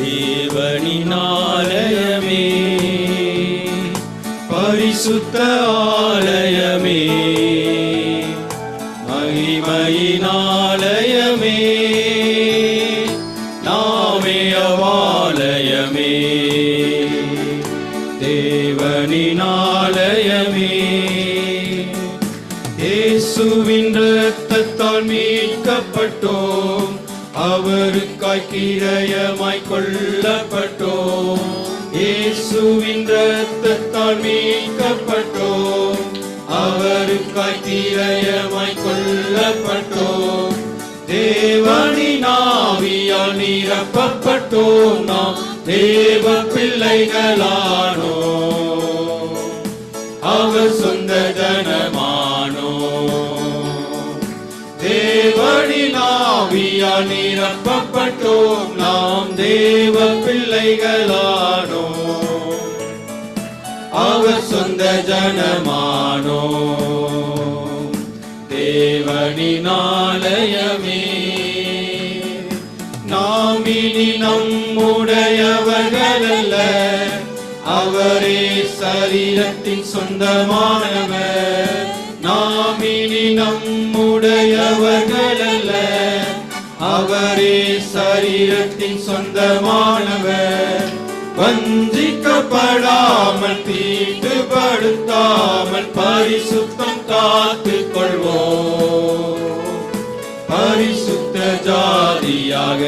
தேவனின் ஆலயமே பரிசுத்த ஆலயமே. மகிமையின் ஆலயமே நாமே அவாலயமே. தேவனின் ஆலயமே இயேசுவின் இரத்தத்தால் மீட்கப்பட்டோம். அவருக்காய் கிரயமாய் கொல்லப்பட்டோம் இயேசுவின் இரத்தத்தால் மீட்கப்பட்டோம். அவருக்காய் கிரயமாய் கொல்லப்பட்டோம் தேவனின் ஆவியால் நிரப்பப்பட்டோம் நாம். தேவ பிள்ளைகளானோ ஆவியால் நிரப்பப்பட்டோம் நாம் தேவ பிள்ளைகளானோ அவர் சொந்த ஜனமானோ தேவனினாலயமே. நாம் இனி நம்முடையவர்களல்ல. அவரே சரீரத்தின் சொந்தமானவர். நாம் இனி நம்முடையவர்கள் அவரே சரீரத்தின் சொந்தமானவர். வஞ்சிக்கப்படாமல் தீட்டுப்படுத்தாமல் பரிசுத்தம் காத்துக் கொள்வோம் பரிசுத்த ஜாதியாக.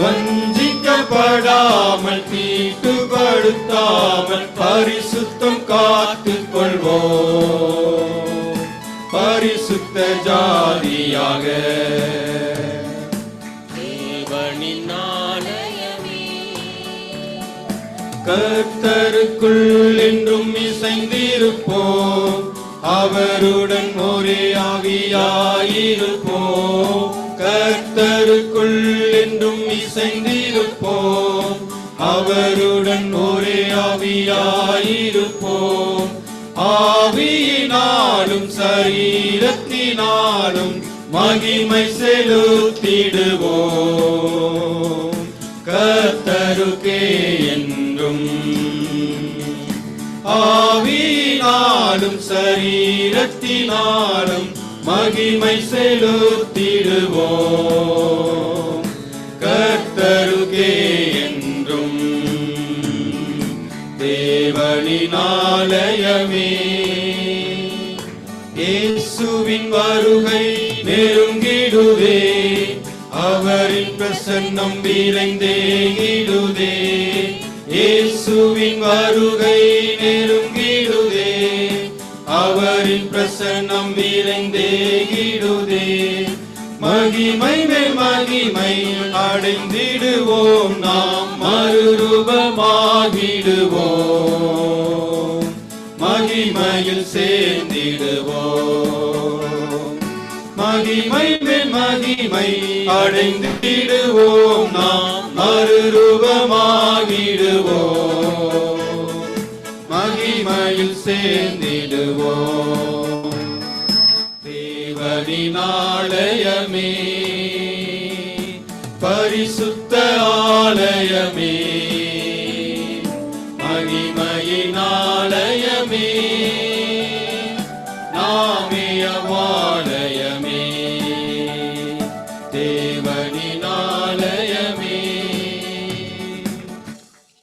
வஞ்சிக்கப்படாமல் தீட்டுப்படுத்தாமல் பரிசுத்தம் காத்துக் கொள்வோம் பரிசுத்த ஜாதியாக. தேவனின் ஆலயமே. கர்த்தருக்குள் என்றும் இசைந்திருப்போம். அவருடன் ஒரே ஆவியாயிருப்போம். ஆவியினாலும் சரீரத்தினாலும் மகிமை செலுத்திடுவோம். கத்தருக்கே என்றும். ஆவியினாலும் சரீரத்தினாலும் மகிமை செலுத்திடுவோம். கத்தருக்கே ஆலயமே இயேசுவின் வருகை நெருங்கிடுதே. அவரின் பிரசன்னம் விளைந்தேகிடுதே இயேசுவின் வருகை நெருங்கிடுதே. அவரின் பிரசன்னம் விளைந்தேகிடுதே மகிமை மேல் மகிமை அடைந்திடுவோம். நாம் மறுரூபமாகிடுவோம். மகிமையில் சேர்ந்திடுவோம். மகிமை மேல் மகிமை அடைந்திடுவோம். நாம் மறுரூபமாகிடுவோம். மகிமையில் சேர்ந்திடுவோம். தேவனின் பரிசுத்த ஆலயமே.